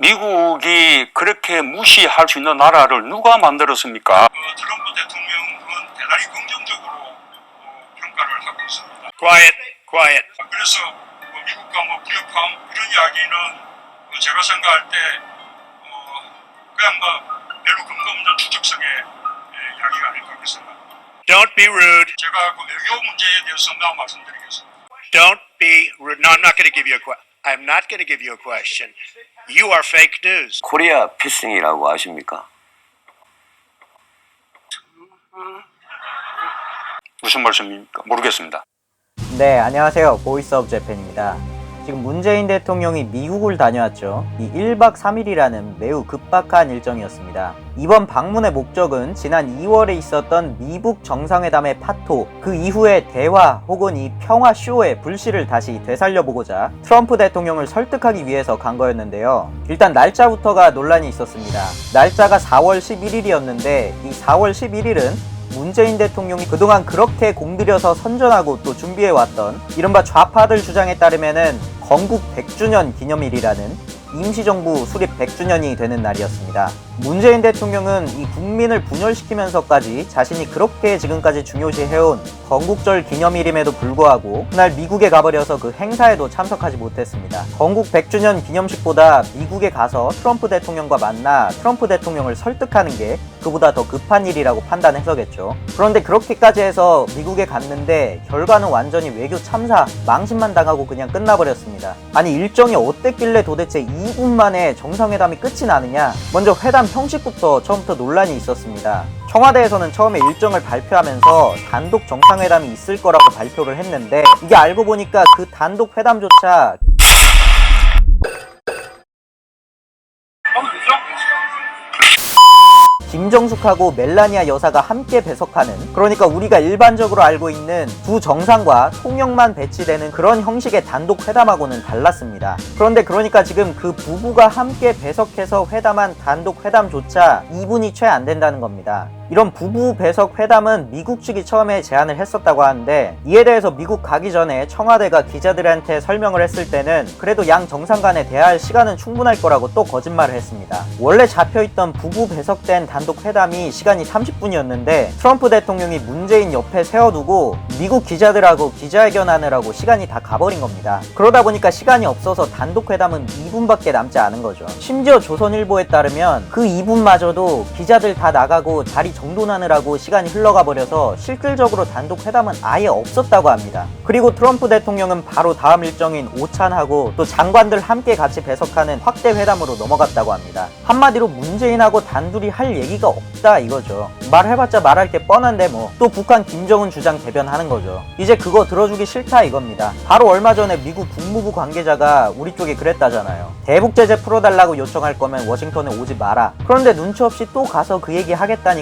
미국이 그렇게 무시할 수 있는 나라를 누가 만들었습니까? 어, 트럼프 대통령은 대단히 긍정적으로 어, 평가를 하고 있습니다. Quiet, quiet. 그래서 뭐 미국과 뭐 무력함 이런 이야기는 어, 제가 생각할 때 어, 그냥 뭐 별로 근거 없는 추측성의 예, 이야기가 아닐까 생각합니다. Don't be rude. 제가 그 외교 문제에 대해서 나 말씀드리겠습니다. Don't be rude. No, I'm not going to give you a question. I'm not going to give you a question. You are fake news. 코리아 피싱이라고 아십니까? 무슨 말씀입니까? 모르겠습니다. 네, 안녕하세요. 보이스 오브 재팬입니다. 지금 문재인 대통령이 미국을 다녀왔죠. 이 1박 3일이라는 매우 급박한 일정이었습니다. 이번 방문의 목적은 지난 2월에 있었던 미북 정상회담의 파토, 그 이후의 대화 혹은 이 평화 쇼의 불씨를 다시 되살려보고자 트럼프 대통령을 설득하기 위해서 간 거였는데요. 일단 날짜부터가 논란이 있었습니다. 날짜가 4월 11일이었는데 이 4월 11일은 문재인 대통령이 그동안 그렇게 공들여서 선전하고 또 준비해왔던 이른바 좌파들 주장에 따르면은 건국 100주년 기념일이라는 임시정부 수립 100주년이 되는 날이었습니다. 문재인 대통령은 이 국민을 분열시키면서까지 자신이 그렇게 지금까지 중요시해온 건국절 기념일임에도 불구하고 그날 미국에 가버려서 그 행사에도 참석하지 못했습니다. 건국 100주년 기념식보다 미국에 가서 트럼프 대통령과 만나 트럼프 대통령을 설득하는 게 그보다 더 급한 일이라고 판단해서겠죠. 그런데 그렇게까지 해서 미국에 갔는데 결과는 완전히 외교 참사, 망신만 당하고 그냥 끝나버렸습니다. 아니 일정이 어땠길래 도대체 2분 만에 정상회담이 끝이 나느냐? 먼저 회담 형식부터 처음부터 논란이 있었습니다. 청와대에서는 처음에 일정을 발표하면서 단독 정상회담이 있을 거라고 발표를 했는데 이게 알고 보니까 그 단독 회담조차 김정숙하고 멜라니아 여사가 함께 배석하는 그러니까 우리가 일반적으로 알고 있는 두 정상과 통역만 배치되는 그런 형식의 단독 회담하고는 달랐습니다. 그런데 그러니까 지금 그 부부가 함께 배석해서 회담한 단독 회담조차 2분이 채 안 된다는 겁니다. 이런 부부 배석 회담은 미국 측이 처음에 제안을 했었다고 하는데 이에 대해서 미국 가기 전에 청와대가 기자들한테 설명을 했을 때는 그래도 양 정상 간에 대화할 시간은 충분할 거라고 또 거짓말을 했습니다. 원래 잡혀있던 부부 배석된 단독 회담이 시간이 30분이었는데 트럼프 대통령이 문재인 옆에 세워두고 미국 기자들하고 기자회견 하느라고 시간이 다 가버린 겁니다. 그러다 보니까 시간이 없어서 단독 회담은 2분밖에 남지 않은 거죠. 심지어 조선일보에 따르면 그 2분마저도 기자들 다 나가고 자리 정돈하느라고 시간이 흘러가 버려서 실질적으로 단독 회담은 아예 없었다고 합니다. 그리고 트럼프 대통령은 바로 다음 일정인 오찬하고 또 장관들 함께 같이 배석하는 확대 회담으로 넘어갔다고 합니다. 한마디로 문재인하고 단둘이 할 얘기가 없다 이거죠. 말해봤자 말할 게 뻔한데 뭐 또 북한 김정은 주장 대변하는 거죠. 이제 그거 들어주기 싫다 이겁니다. 바로 얼마 전에 미국 국무부 관계자가 우리 쪽에 그랬다잖아요. 대북 제재 풀어달라고 요청할 거면 워싱턴에 오지 마라. 그런데 눈치 없이 또 가서 그 얘기 하겠다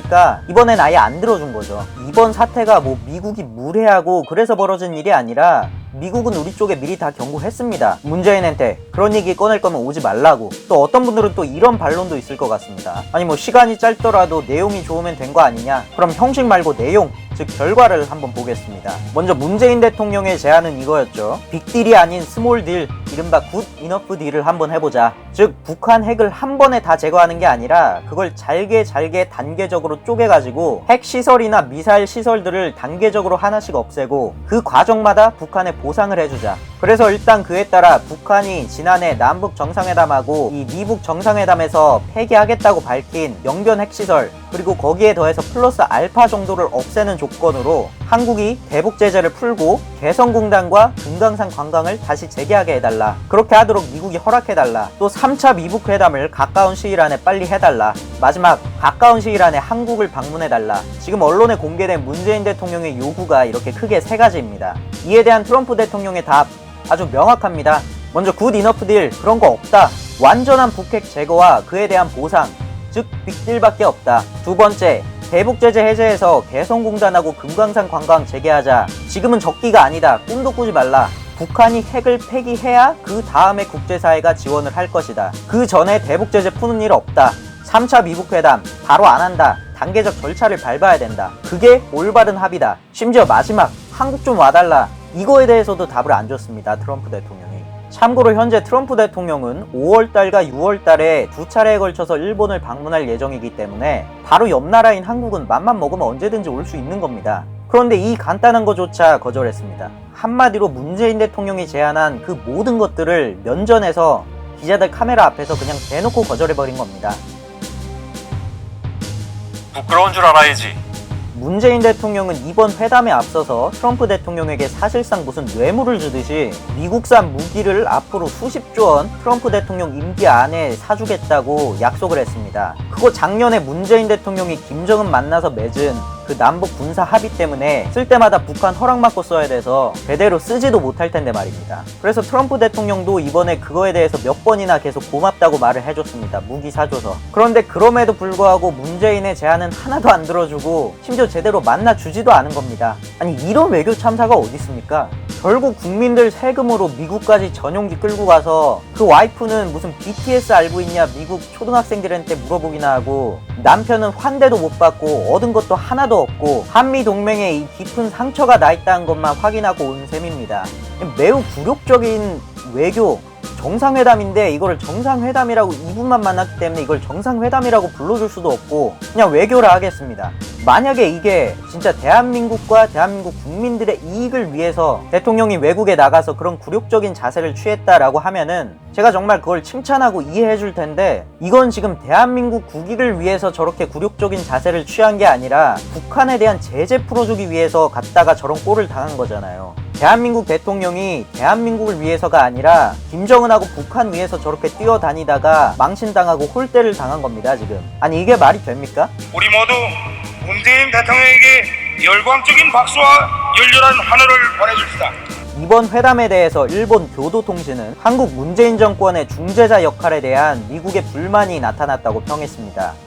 이번엔 아예 안 들어준 거죠. 이번 사태가 뭐 미국이 무례하고 그래서 벌어진 일이 아니라 미국은 우리 쪽에 미리 다 경고했습니다. 문재인한테 그런 얘기 꺼낼 거면 오지 말라고. 또 어떤 분들은 또 이런 반론도 있을 것 같습니다. 아니 뭐 시간이 짧더라도 내용이 좋으면 된 거 아니냐? 그럼 형식 말고 내용, 즉 결과를 한번 보겠습니다. 먼저 문재인 대통령의 제안은 이거였죠. 빅딜이 아닌 스몰 딜, 이른바 굿 이너프 딜을 한번 해보자. 즉 북한 핵을 한 번에 다 제거하는 게 아니라 그걸 잘게 잘게 단계적으로 쪼개가지고 핵 시설이나 미사일 시설들을 단계적으로 하나씩 없애고 그 과정마다 북한에 보상을 해주자. 그래서 일단 그에 따라 북한이 지난해 남북 정상회담하고 이 미북 정상회담에서 폐기하겠다고 밝힌 영변 핵시설 그리고 거기에 더해서 플러스 알파 정도를 없애는 조건으로 한국이 대북 제재를 풀고 개성공단과 금강산 관광을 다시 재개하게 해달라. 그렇게 하도록 미국이 허락해달라. 또 3차 미북 회담을 가까운 시일 안에 빨리 해달라. 마지막 가까운 시일 안에 한국을 방문해달라. 지금 언론에 공개된 문재인 대통령의 요구가 이렇게 크게 세 가지입니다. 이에 대한 트럼프 대통령의 답 아주 명확합니다. 먼저 굿 이너프 딜 그런 거 없다. 완전한 북핵 제거와 그에 대한 보상 즉 빅딜밖에 없다. 두 번째 대북 제재 해제해서 개성공단하고 금강산 관광 재개하자. 지금은 적기가 아니다. 꿈도 꾸지 말라. 북한이 핵을 폐기해야 그 다음에 국제사회가 지원을 할 것이다. 그 전에 대북 제재 푸는 일 없다. 3차 미북 회담 바로 안 한다. 단계적 절차를 밟아야 된다. 그게 올바른 합의다. 심지어 마지막 한국 좀 와달라. 이거에 대해서도 답을 안 줬습니다. 트럼프 대통령이. 참고로 현재 트럼프 대통령은 5월달과 6월달에 두 차례에 걸쳐서 일본을 방문할 예정이기 때문에 바로 옆 나라인 한국은 맘만 먹으면 언제든지 올 수 있는 겁니다. 그런데 이 간단한 것조차 거절했습니다. 한마디로 문재인 대통령이 제안한 그 모든 것들을 면전에서 기자들 카메라 앞에서 그냥 대놓고 거절해버린 겁니다. 부끄러운 줄 알아야지. 문재인 대통령은 이번 회담에 앞서서 트럼프 대통령에게 사실상 무슨 뇌물을 주듯이 미국산 무기를 앞으로 수십조 원 트럼프 대통령 임기 안에 사주겠다고 약속을 했습니다. 그거 작년에 문재인 대통령이 김정은 만나서 맺은 그 남북 군사 합의 때문에 쓸 때마다 북한 허락받고 써야 돼서 제대로 쓰지도 못할 텐데 말입니다. 그래서 트럼프 대통령도 이번에 그거에 대해서 몇 번이나 계속 고맙다고 말을 해줬습니다. 무기 사줘서. 그런데 그럼에도 불구하고 문재인의 제안은 하나도 안 들어주고 심지어 제대로 만나주지도 않은 겁니다. 아니 이런 외교 참사가 어디 있습니까? 결국 국민들 세금으로 미국까지 전용기 끌고 가서 그 와이프는 무슨 BTS 알고 있냐 미국 초등학생들한테 물어보기나 하고 남편은 환대도 못 받고 얻은 것도 하나도 없고 한미 동맹에 이 깊은 상처가 나 있다는 것만 확인하고 온 셈입니다. 매우 굴욕적인 외교 정상회담인데 이거를 정상회담이라고 이분만 만났기 때문에 이걸 정상회담이라고 불러줄 수도 없고 그냥 외교를 하겠습니다. 만약에 이게 진짜 대한민국과 대한민국 국민들의 이익을 위해서 대통령이 외국에 나가서 그런 굴욕적인 자세를 취했다라고 하면은 제가 정말 그걸 칭찬하고 이해해 줄 텐데 이건 지금 대한민국 국익을 위해서 저렇게 굴욕적인 자세를 취한 게 아니라 북한에 대한 제재 풀어주기 위해서 갔다가 저런 꼴을 당한 거잖아요. 대한민국 대통령이 대한민국을 위해서가 아니라 김정은하고 북한 위해서 저렇게 뛰어다니다가 망신당하고 홀대를 당한 겁니다, 지금. 아니, 이게 말이 됩니까? 우리 모두 문재인 대통령에게 열광적인 박수와 열렬한 환호를 보내줍시다. 이번 회담에 대해서 일본 교도통신은 한국 문재인 정권의 중재자 역할에 대한 미국의 불만이 나타났다고 평했습니다.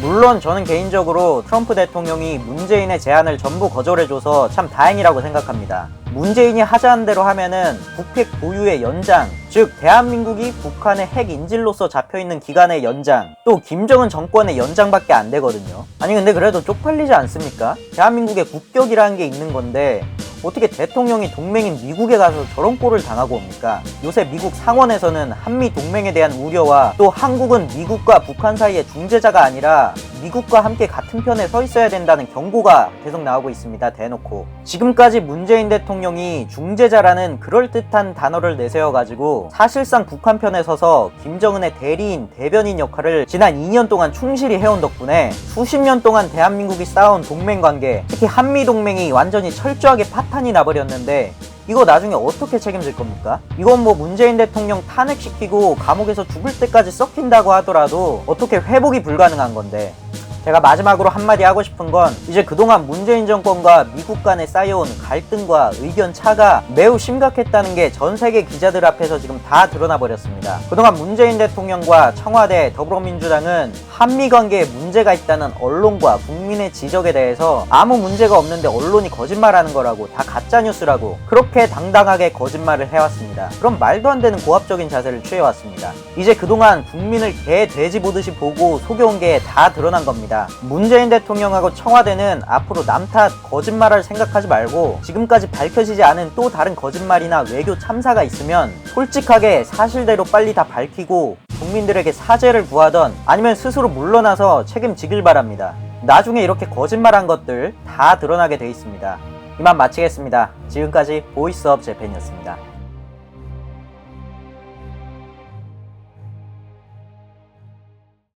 물론 저는 개인적으로 트럼프 대통령이 문재인의 제안을 전부 거절해줘서 참 다행이라고 생각합니다. 문재인이 하자는 대로 하면은 북핵 보유의 연장, 즉 대한민국이 북한의 핵 인질로서 잡혀 있는 기간의 연장, 또 김정은 정권의 연장밖에 안 되거든요. 아니 근데 그래도 쪽팔리지 않습니까? 대한민국의 국격이라는 게 있는 건데 어떻게 대통령이 동맹인 미국에 가서 저런 꼴을 당하고 옵니까? 요새 미국 상원에서는 한미 동맹에 대한 우려와 또 한국은 미국과 북한 사이의 중재자가 아니라 미국과 함께 같은 편에 서 있어야 된다는 경고가 계속 나오고 있습니다. 대놓고. 지금까지 문재인 대통령이 중재자라는 그럴듯한 단어를 내세워가지고 사실상 북한 편에 서서 김정은의 대리인, 대변인 역할을 지난 2년 동안 충실히 해온 덕분에 수십 년 동안 대한민국이 쌓아온 동맹 관계, 특히 한미 동맹이 완전히 철저하게 파탄이 나버렸는데 이거 나중에 어떻게 책임질 겁니까? 이건 뭐 문재인 대통령 탄핵시키고 감옥에서 죽을 때까지 썩힌다고 하더라도 어떻게 회복이 불가능한 건데 제가 마지막으로 한마디 하고 싶은 건 이제 그동안 문재인 정권과 미국 간에 쌓여온 갈등과 의견 차가 매우 심각했다는 게 전 세계 기자들 앞에서 지금 다 드러나 버렸습니다. 그동안 문재인 대통령과 청와대 더불어민주당은 한미 관계에 문제가 있다는 언론과 국민의 지적에 대해서 아무 문제가 없는데 언론이 거짓말하는 거라고 다 가짜 뉴스라고 그렇게 당당하게 거짓말을 해왔습니다. 그럼 말도 안 되는 고압적인 자세를 취해왔습니다. 이제 그동안 국민을 개 돼지 보듯이 보고 속여온 게 다 드러난 겁니다. 문재인 대통령하고 청와대는 앞으로 남탓 거짓말할 생각하지 말고 지금까지 밝혀지지 않은 또 다른 거짓말이나 외교 참사가 있으면 솔직하게 사실대로 빨리 다 밝히고 국민들에게 사죄를 구하던 아니면 스스로 물러나서 책임지길 바랍니다. 나중에 이렇게 거짓말한 것들 다 드러나게 돼 있습니다. 이만 마치겠습니다. 지금까지 보이스업 재팬이었습니다.